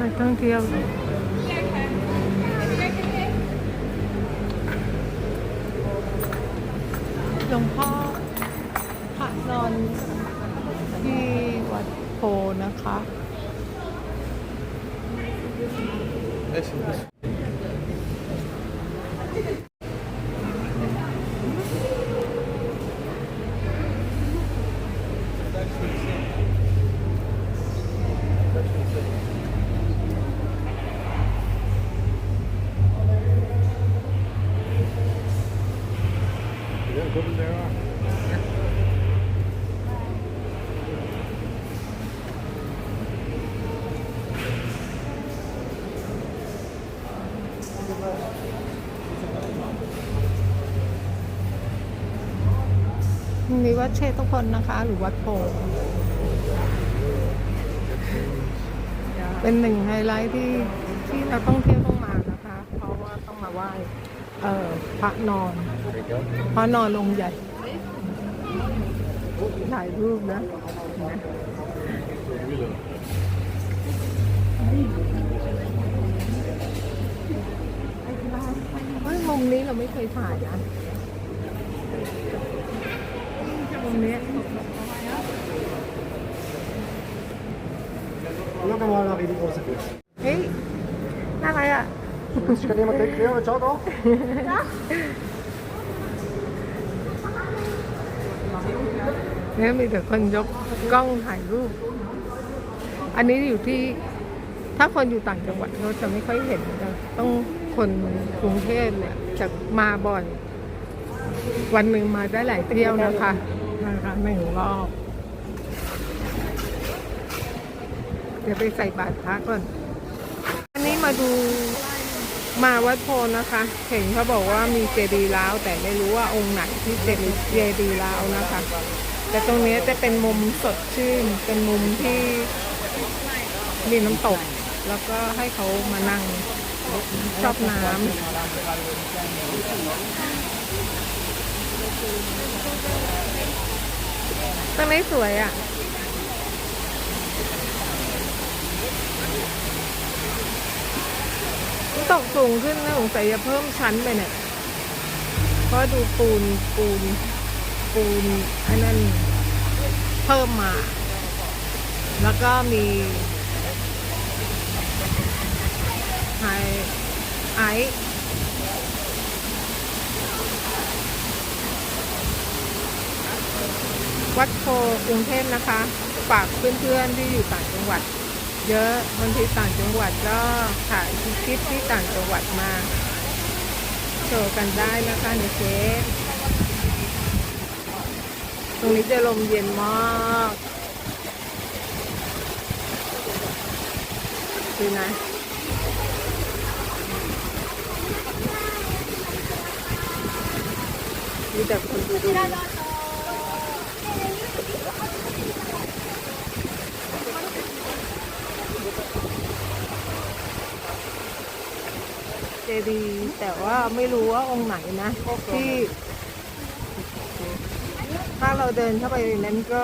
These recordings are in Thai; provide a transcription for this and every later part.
นักท่องเที่ยวหลวงพ่อพระนอนที่วัดโพนะคะ มีวัดเชตุพนนะคะ หรือวัดโพเป็นหนึ่งไฮไลท์ที่ที่นักท่องเที่ยวต้องมานะคะ เพราะว่าต้องมาไหว้ เอ่อพระนอน พระนอนองค์ใหญ่ถ่ายรูปนะเห็นไหมเฮ้ยมุมนี้เราไม่เคยถ่ายนะมุมเนี้ย Quello che vuole la vedi cosa che เฮ้ยน่ารักอะ Ci capiamo te credo, ciao no? เนี่ยมีแต่คนยกกล้องถ่ายรูปอันนี้อยู่ที่ถ้าคนอยู่ต่างจังหวัดเขาจะไม่ค่อยเห็นนะต้องคนกรุงเทพเนี่ยจะมาบ่อย วันหนึ่งมาได้หลายเที่ยวนะคะนะคะหนึ่งรอบเดี๋ยวไปใส่บาตรพระก่อน อันนี้มาดู มาวัดโพธิ์นะคะ เห็นเขาบอกว่ามีเจดีย์ล้าวแต่ไม่รู้ว่าองค์ไหนที่เจดีย์เจดีย์ล้าวนะคะ แต่ตรงนี้จะเป็นมุมสดชื่น เป็นมุมที่มีน้ำตก แล้วก็ให้เขามานั่งชอบน้ำตรงนี้สวยอะ ตกสูงขึ้นนะสงสัยจะเพิ่มชั้นไปเนี่ยเพราะดูปูนปูนปูนอันนั้นเพิ่มมา แล้วก็มีไฮไอวัดโพกรุงเทพนะคะ ฝากเพื่อนๆที่อยู่ต่างจังหวัด เยอะบางทีต่างจังหวัดก็ถ่ายคลิปที่ต่างจังหวัดมาโชว์กันได้นะคะในเฟซตรงนี้จะลมเย็นมากดูนะมีแต่คนดู เจดีย์แต่ว่าไม่รู้ว่าองค์ไหนนะที่ถ้าเราเดินเข้าไปในนั้นก็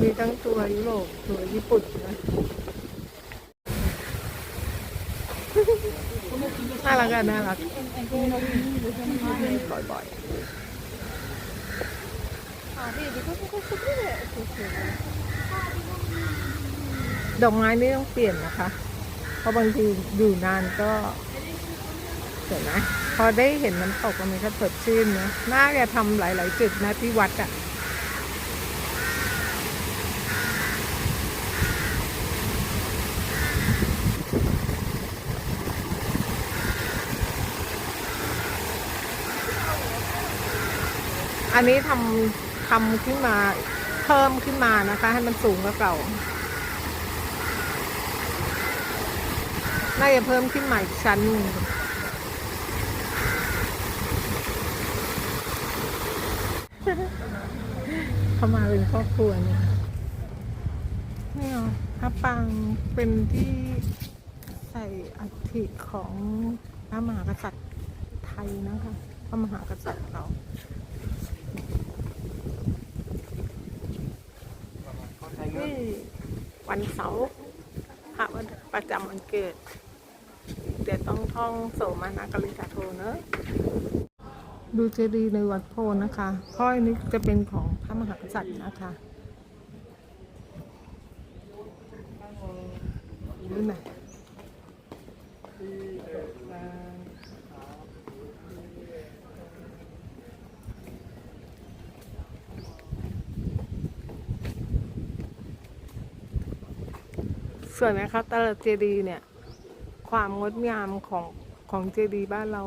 มีทั้งตัวยุโรปตัวญี่ปุ่นนะ น่า รักอะน่ารักบ่อยๆดอกไม้นี่ต้องเปลี่ยนนะคะ เพราะบางทีอยู่นานก็เห็นไหมพอได้เห็นน้ำตกมันก็สดชื่นนะน่าจะทำหลาย ๆ จุดนะที่วัดอะ อันนี้ทำทำขึ้นมาเพิ่มขึ้นมานะคะ ให้มันสูงกว่าเก่า น่าจะเพิ่มขึ้นมาอีกชั้นนึงเข้ามาเป็นครอบครัวเนี่ยไม่เอาครับปางเป็นที่ใส่อัฐิของพระมหากษัตริย์ไทยนะคะพระมหากษัตริย์เรา นี่ วันเสาร์พระวันประจำวันเกิด เดี๋ยวต้องท่องโสมานากลิกาโทเนอะดูเจดีย์ในวัดโพนะคะพ้อยนี้จะเป็นของพระมหากษัตริย์นะคะดูหน่อย วยไหมครับแต่ละเจดีย์เนี่ย ความงดงามของของเจดีย์บ้านเรา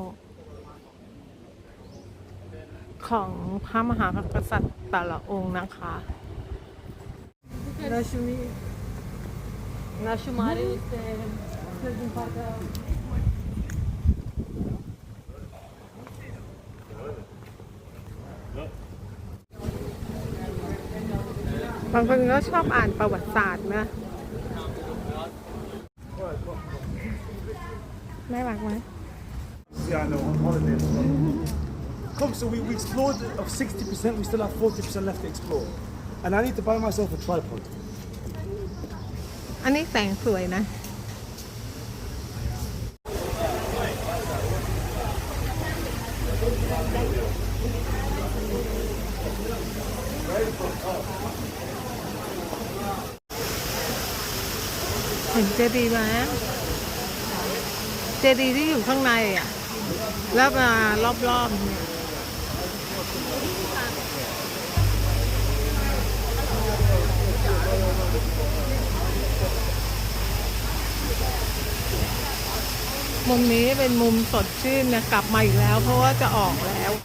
ของพระมหากษัตริย์แต่ละองค์นะคะ Nashumi. Nashumari usted. Sözün farkı. บางคนก็ชอบอ่านประวัติศาสตร์นะ น่ารักไหม Yeah, I know, on holiday. Come, so we, we explored of 60%, we still have 40% left to explore. And I need to buy myself a tripod. อันนี้แสงสวยนะ เห็นเจดีย์ไหมเ จดีย์ที่อยู่ข้างในอะ แล้วมารอบๆเนี่ยมุมนี้เป็นมุมสดชื่นเนี่ยกลับมาอีกแล้ว เพราะว่าจะออกแล้ว